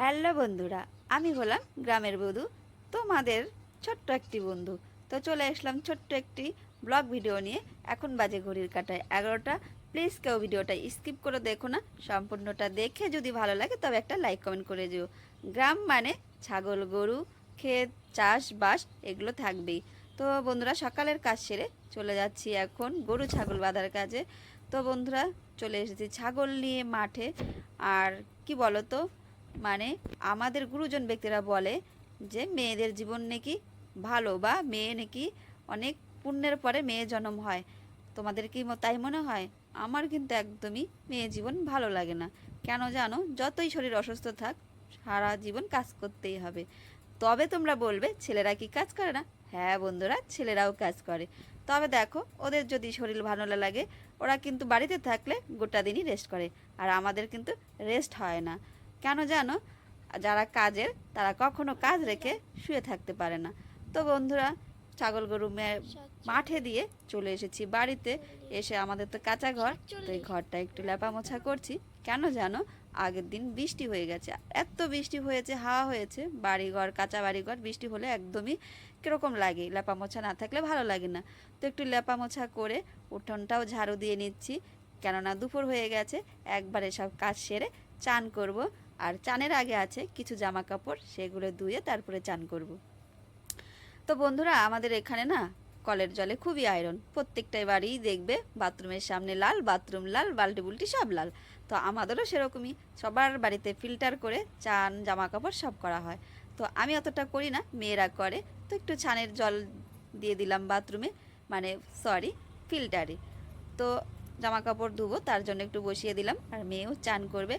Hello বন্ধুরা, আমি হলাম গ্রামের বধু, তোমাদের ছোট্ট একটি বন্ধু। তো চলে আসলাম ছোট্ট একটি ব্লগ ভিডিও নিয়ে। এখন বাজে ঘড়ির কাটায় এগারোটা। প্লিজ কেউ ভিডিওটা স্কিপ করে দেখো না। সম্পূর্ণটা দেখে যদি ভালো লাগে, তবে একটা লাইক কমেন্ট করে দিও। গ্রাম মানে ছাগল, গরু, ক্ষেত, চাষবাস, এগুলো থাকবেই। তো বন্ধুরা, সকালের কাজ সেরে চলে যাচ্ছি এখন গরু ছাগল বাঁধার কাজে। তো বন্ধুরা, চলে এসেছি ছাগল নিয়ে মাঠে। আর কি বলো তো মানে আমাদের গুরুজন ব্যক্তিরা বলে যে মেয়েদের জীবন নাকি ভালো বা মেয়ে নাকি অনেক পুণ্যের পরে মেয়ে জন্ম হয়। তোমাদের কি তাই মনে হয়? আমার কিন্তু একদমই মেয়ে জীবন ভালো লাগে না। কেন জানো? যতই শরীর অসুস্থ থাক, সারা জীবন কাজ করতেই হবে। তবে তোমরা বলবে, ছেলেরা কি কাজ করে না? হ্যাঁ বন্ধুরা, ছেলেরাও কাজ করে। তবে দেখো, ওদের যদি শরীর ভালো লাগে, ওরা কিন্তু বাড়িতে থাকলে গোটা দিনই রেস্ট করে। আর আমাদের কিন্তু রেস্ট হয় না। কেন জানো? যারা কাজের, তারা কখনো কাজ রেখে শুয়ে থাকতে পারে না। তো বন্ধুরা, ছাগল গরু মাঠে দিয়ে চলে এসেছি। বাড়িতে এসে আমাদের তো কাঁচা ঘর, তো এই ঘরটা একটু লেপা মোছা করছি। কেন জানো? আগের দিন বৃষ্টি হয়ে গেছে। এত বৃষ্টি হয়েছে, হাওয়া হয়েছে। বাড়িঘর, কাঁচা বাড়িঘর, বৃষ্টি হলে একদমই কীরকম লাগে? লেপা মোছা না থাকলে ভালো লাগে না। তো একটু লেপা মোছা করে উঠোনটাও ঝাড়ু দিয়ে নিচ্ছি। কেননা দুপুর হয়ে গেছে, একবারে সব কাজ সেরে চান করব। আর চানের আগে আছে কিছু জামা কাপড় সেগুলো ধুয়ে তারপরে চান করব। তো বন্ধুরা, আমাদের এখানে না, কলের জলে খুবই আয়রন প্রত্যেকটাই বাড়িই দেখবে বাথরুমের সামনে লাল, বাথরুম লাল বাল্টি বুল্টি সব লাল। তো আমাদেরও সেরকমই, সবার বাড়িতে ফিল্টার করে চান জামা কাপড় সব করা হয়। তো আমি অতটা করি না, মেয়েরা করে। তো একটু ছানের জল দিয়ে দিলাম বাথরুমে মানে সরি ফিল্টারে তো জামা কাপড় ধুবো, তার জন্য একটু বসিয়ে দিলাম, আর মেয়েও চান করবে।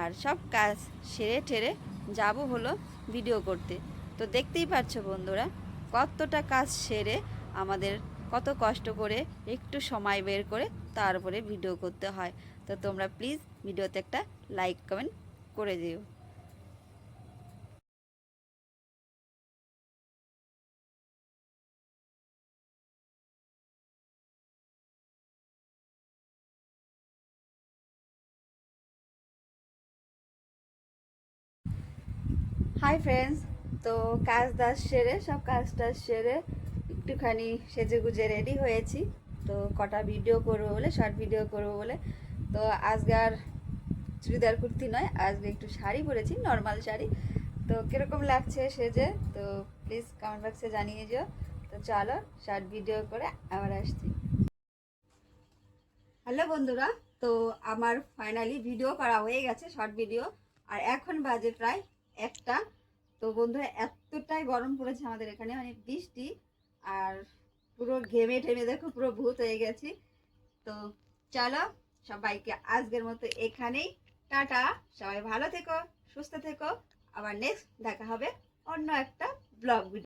আর সব কাজ সেরে ঠেরে যাব হলো ভিডিও করতে। তো দেখতেই পাচ্ছ বন্ধুরা, কতটা কাজ সেরে আমাদের কত কষ্ট করে একটু সময় বের করে তারপরে ভিডিও করতে হয়। তো তোমরা প্লিজ ভিডিওতে একটা লাইক কমেন্ট করে দিও। হাই ফ্রেন্ডস তো কাজ দাজ সেরে, সব কাজ টাজ সেরে একটুখানি সেজে গুজে রেডি হয়েছি। তো কটা ভিডিও করব বলে শর্ট ভিডিও করব বলে। তো আজকে আর চুড়িদার কুর্তি নয়, আজকে একটু শাড়ি পরেছি নর্মাল শাড়ি। তো কীরকম লাগছে সেজে, তো প্লিজ কমেন্ট বক্সে জানিয়ে যেও তো চলো শর্ট ভিডিও করে আবার আসছি। হ্যালো বন্ধুরা, তো আমার ফাইনালি ভিডিও করা হয়ে গেছে শর্ট ভিডিও আর এখন বাজে প্রায় একটা। তো বন্ধুরা, এতটাই গরম পড়েছে আমাদের এখানে মানে বৃষ্টি, আর পুরো ঘেমে ঠেমে দেখো, পুরো ভূত হয়ে গেছি। তো চলো, সবাইকে আজকের মতো এখানেই, টাটা, সবাই ভালো থেকো, সুস্থ থেকো। আবার নেক্সট দেখা হবে অন্য একটা ব্লগ